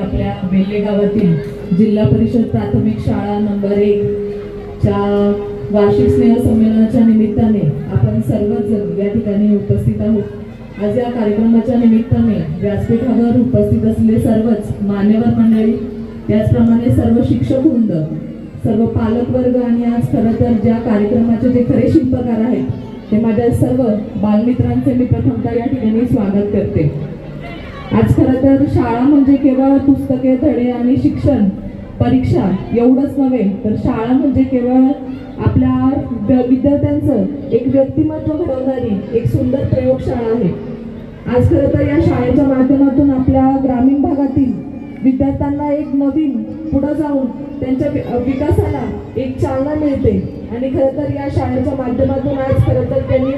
आपल्या बेल्ले गावातील जिल्हा परिषद प्राथमिक शाळा नंबर एक च्या वार्षिक स्नेह संमेलनाच्या निमित्ताने आपण सर्वजण या ठिकाणी उपस्थित आहोत. आज या कार्यक्रमाच्या निमित्ताने व्यासपीठावर उपस्थित असलेले सर्वच मान्यवर मंडळी त्याचप्रमाणे सर्व शिक्षक वृंद सर्व पालक वर्ग आणि आज खरं तर ज्या कार्यक्रमाचे जे खरे शिल्पकार आहेत ते माझ्या सर्व बालमित्रांचे मी प्रथमतः या ठिकाणी स्वागत करते. आज खरं तर शाळा म्हणजे केवळ पुस्तके धडे आणि शिक्षण परीक्षा एवढंच नव्हे तर शाळा म्हणजे केवळ आपल्या विद्यार्थ्यांचं एक व्यक्तिमत्व घडवणारी एक सुंदर प्रयोगशाळा आहे. आज खरं तर या शाळेच्या माध्यमातून आपल्या ग्रामीण भागातील विद्यार्थ्यांना एक नवीन पुढं जाऊन त्यांच्या विकासाला एक चालना मिळते. आणि खरं तर या शाळेच्या माध्यमातून आज खरं तर त्यांनी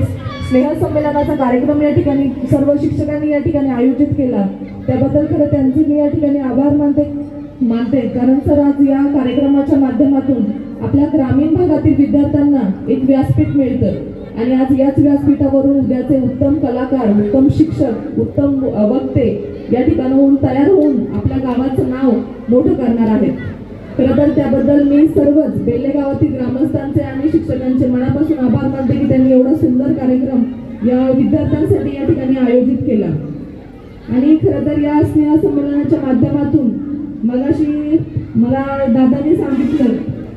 स्नेहसंमेलनाचा कार्यक्रम या ठिकाणी सर्व शिक्षकांनी या ठिकाणी आयोजित केला. त्याबद्दल खरं त्यांचे मी या ठिकाणी आभार मानते मानते. कारण सर आज या कार्यक्रमाच्या माध्यमातून आपल्या ग्रामीण भागातील विद्यार्थ्यांना एक व्यासपीठ मिळतं. आणि आज याच व्यासपीठावरून उद्याचे उत्तम कलाकार उत्तम शिक्षक उत्तम वक्ते या ठिकाणाहून तयार होऊन आपल्या गावाचं नाव मोठं करणार आहेत. खरं तर त्याबद्दल मी सर्वच बेल्ले गावातील ग्रामस्थांचे आणि शिक्षकांचे मनापासून सुंदर कार्यक्रम या विद्यार्थ्यांसाठी या ठिकाणी आयोजित केला. आणि खरं तर या स्नेह संमेलनाच्या माध्यमातून मगाशी मला दादाने सांगितलं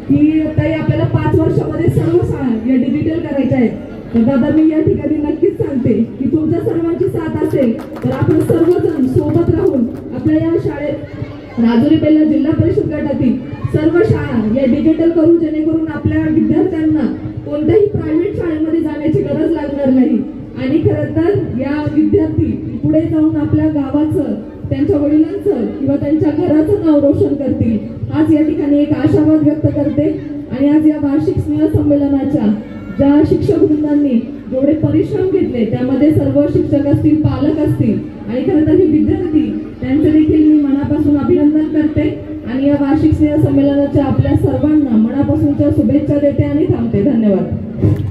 की ताई आपल्याला पाच वर्षामध्ये सर्व या डिजिटल करायच्या आहेत. तर दादा मी या ठिकाणी नक्कीच सांगते की तुमच्या सर्वांची साथ असेल तर आपण सर्वजण सोबत राहून आपल्या या शाळेत राजुरी पेल्ला जिल्हा परिषद गटातील सर्व शाळा या डिजिटल करू जेणेकरून आपल्या विद्यार्थ्यांना कोणत्याही प्रायव्हेट शाळेमध्ये जाण्याची नाही. आणि खरं तर या विद्यार्थी पुढे जाऊन आपल्या गावाचं त्यांच्या वडिलांचं किंवा त्यांच्या घराचं नाव रोशन करतील. आज या ठिकाणी एक आशावाद व्यक्त करते. आणि आज या वार्षिक स्नेह संमेलनाच्या ज्या शिक्षक वृंदांनी जेवढे परिश्रम घेतले त्यामध्ये सर्व शिक्षक असतील पालक असतील आणि खरं तर हे विद्यार्थी त्यांचं देखील मी मनापासून अभिनंदन करते. आणि या वार्षिक स्नेह संमेलनाच्या आपल्या सर्वांना मनापासूनच्या शुभेच्छा देते आणि थांबते. धन्यवाद.